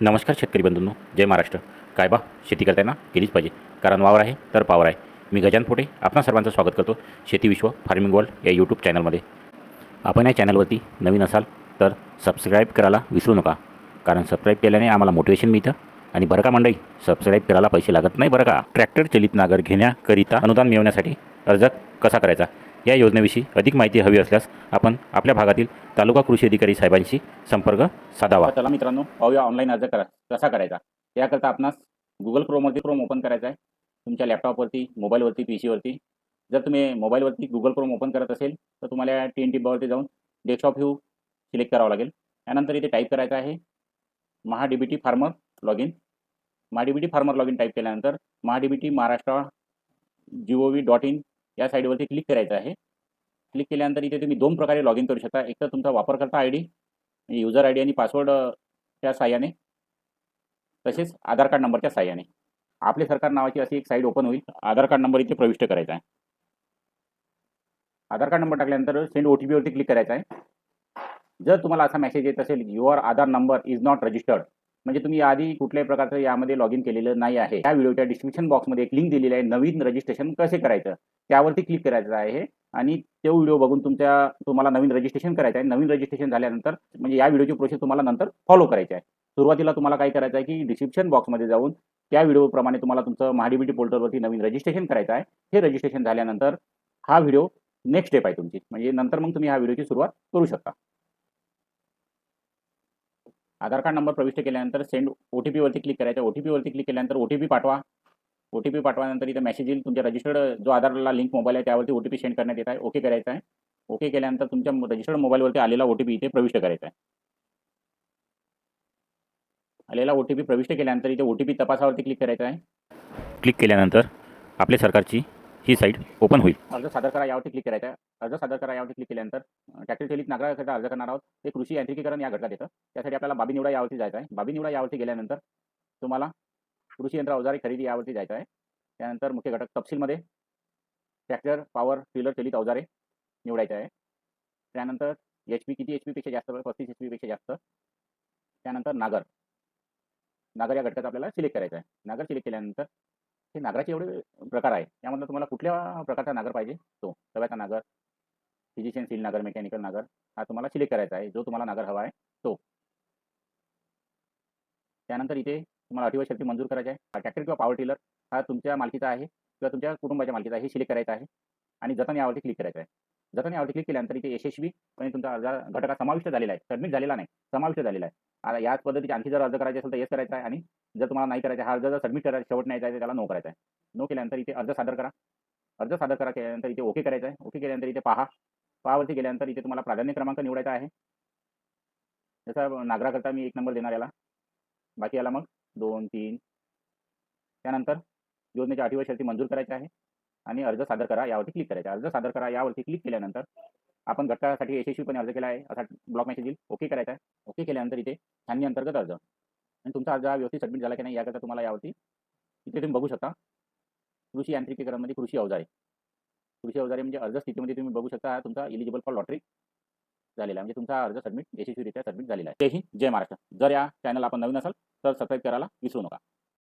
नमस्कार शेतकरी बंधूंनो जय महाराष्ट्र. काय बा शेती करताना केलीच पाहिजे. कारण वावर आहे तर पावर आहे. मी गजान फोटे आपणा सर्वांचं स्वागत करतो शेती विश्व फार्मिंग वर्ल्ड या यूट्यूब चॅनलमध्ये. आपण या चॅनलवरती नवीन असाल तर सबस्क्राईब करायला विसरू नका. कारण सबस्क्राईब केल्याने आम्हाला मोटिवेशन मिळतं आणि बरं का मंडळी सबस्क्राईब करायला पैसे लागत नाही बरं का? ट्रॅक्टर चलित नागर घेण्याकरिता अनुदान मिळवण्यासाठी अर्ज कसा करायचा? या योजनेविषयी अधिक माहिती हवी असल्यास आपण आपल्या भागातील तालुका कृषी अधिकारी साहेबांशी संपर्क साधावा. चला मित्रांनो पाहूया ऑनलाईन अर्ज करा कसा करायचा? याकरता आपणास गुगल क्रोमवरती क्रोम ओपन करायचा आहे. तुमच्या लॅपटॉपवरती मोबाईलवरती पी सीवरती जर तुम्ही मोबाईलवरती गुगल क्रोम ओपन करत असेल तर तुम्हाला टी एन टिब्बावरती जाऊन डेस्कटॉप व्ह्यू सिलेक्ट करावं लागेल. त्यानंतर इथे टाईप करायचं आहे Maha D B T farmer log in Maha D B T farmer log in type केल्यानंतर Maha D B T Maharashtra G O V dot in या साईडवरती क्लिक करायचं आहे. क्लिक केल्यानंतर इथे तुम्ही दोन प्रकारे लॉग इन करू शकता. एक तर तुमचा वापरकर्ता I D user I D आणि पासवर्ड च्या साह्याने तसेच आधार कार्ड नंबरच्या साह्याने. आपले सरकार नावाची अशी एक साईट ओपन होईल. आधार कार्ड नंबर इथे प्रविष्ट करायचा आहे. आधार कार्ड नंबर टाकल्यानंतर सेंड ओ टी पीवरती क्लिक करायचं आहे. जर तुम्हाला असा मेसेज येत असेल your Aadhaar number is not registered म्हणजे तुम्ही आधी कुठल्याही प्रकारचं यामध्ये लॉग इन केलेलं नाही आहे. या व्हिडिओच्या डिस्क्रिप्शन बॉक्समध्ये एक लिंक दिलेली आहे. नवीन रजिस्ट्रेशन कसे करायचं? त्यावरती क्लिक करायचं आहे. आणि तो व्हिडिओ बघून तुमच्या तुम्हाला नवीन रजिस्ट्रेशन करायचं आहे. नवीन रजिस्ट्रेशन झाल्यानंतर म्हणजे या व्हिडिओची प्रोसेस तुम्हाला नंतर फॉलो करायची आहे. सुरुवातीला तुम्हाला काय करायचं आहे की डिस्क्रिप्शन बॉक्समध्ये जाऊन त्या व्हिडिओप्रमाणे तुम्हाला तुमचं महाडीबीटी पोर्टलवरती नवीन रजिस्ट्रेशन करायचं आहे. हे रजिस्ट्रेशन झाल्यानंतर हा व्हिडिओ नेक्स्ट स्टेप आहे तुमची. म्हणजे नंतर मग तुम्ही ह्या व्हिडिओची सुरुवात करू शकता. आधार कार्ड नंबर प्रविष्ट केल्यानंतर सेंड ओ टी पीवरती क्लिक करायचं. ओ टी पीवरती क्लिक केल्यानंतर ओ टी पी पाठवा. ओ टी पी पाठवानंतर इथे मेसेज येईल. तुमच्या रजिस्टर्ड जो आधारला लिंक मोबाईल आहे त्यावरती ओ टी पी सेंड करण्यात येत आहे. ओके करायचं आहे. ओके केल्यानंतर तुमच्या रजिस्टर्ड मोबाईलवरती आलेला ओ टी पी इथे प्रविष्ट करायचा आहे. आलेला ओ टी पी प्रविष्ट केल्यानंतर इथे ओ टी पी तपासावरती क्लिक करायचं आहे. क्लिक केल्यानंतर आपल्या सरकारची ही साईट ओपन होईल. अर्ज सादर करा यावरती क्लिक करायचा आहे अर्ज सादर करा यावरती क्लिक केल्यानंतर ट्रॅक्टर टेलिक नागराकरता अर्ज करणार आहोत. ते कृषी यांत्रिकीकरण या घटकात येतं. त्यासाठी आपल्याला बाबी निवडा यावरती जायचं आहे बाबी निवडा यावरती गेल्यानंतर तुम्हाला कृषी यंत्र अवजारे खरेदी यावरती जायचं आहे त्यानंतर मुख्य घटक तपशीलमध्ये ट्रॅक्टर पॉवर टिलर टेलिक अवजारे निवडायचे आहे. त्यानंतर एच पी किती एच पीपेक्षा जास्त? पस्तीस एच पीपेक्षा जास्त. त्यानंतर नागर. नागर या घटकात आपल्याला सिलेक्ट करायचं आहे नागर सिलेक्ट केल्यानंतर हे नागराचे एवढे प्रकार आहे यामधलं तुम्हाला कुठल्या प्रकारचा नागर पाहिजे? तो तव्याचा नागर फिजिशियन सील नागर मेकॅनिकल नागर हा तुम्हाला सिलेक्ट करायचा आहे. जो तुम्हाला नागर हवा आहे तो. त्यानंतर इथे तुम्हाला अटीवर शक्ती मंजूर करायचे आहे. ट्रॅक्टर किंवा पॉवर टिलर हा तुमच्या मालकीचा आहे किंवा तुमच्या कुटुंबाच्या मालकीचा आहे हे सिलेक्ट करायचं आहे. आणि जतन यावरती क्लिक करायचं आहे. जर तुम्ही अर्ज क्लिक केल्यानंतर इथे यशस्वीपणे तुमचा अर्ज घटका समाविष्ट झालेला आहे. सबमिट झालेला नाही समाविष्ट झालेला आहे. आता याच पद्धतीचे आणखी जर अर्ज करायचे असेल तर येस करायचा आहे आणि जर तुम्हाला नाही करायचा हा अर्ज जर सबमिट करायचा शेवट नाही जायचं त्याला नो करायचा आहे. नो केल्यानंतर इथे अर्ज सादर करा. अर्ज सादर करा केल्यानंतर इथे ओके करायचं आहे. ओके केल्यानंतर इथे पहा. पहावरती गेल्यानंतर इथे तुम्हाला प्राधान्य क्रमांक निवडायचा आहे. जसा नागराकरता मी एक नंबर देणार याला. बाकी याला मग दोन तीन. त्यानंतर योजनेच्या अटीवर शर्ती मंजूर करायच्या आहे. आणि अर्ज सादर करा यावरती क्लिक करायचा. अर्ज सादर करा यावरती क्लिक केल्यानंतर आपण घटकासाठी यशस्वीपणे अर्ज केला आहे असा ब्लॉक मेसेज येईल. ओके करायचा आहे. ओके केल्यानंतर इथे छाननी अंतर्गत अर्ज. आणि तुमचा अर्ज हा व्यवस्थित सबमिट झाला की नाही याकरता तुम्हाला यावरती इथे तुम्ही बघू शकता कृषी यांत्रिकीकरणमध्ये कृषी अवजारे कृषी अवजारे म्हणजे अर्ज स्थितीमध्ये तुम्ही बघू शकता तुमचा इलिजिबल फॉर लॉटरी झालेला म्हणजे तुमचा अर्ज सबमिट यशस्वीरित्या सबमिट झालेला आहे. तेही जय महाराष्ट्र. जर या चॅनल आपण नवीन असाल तर सबस्क्राईब करायला विसरू नका.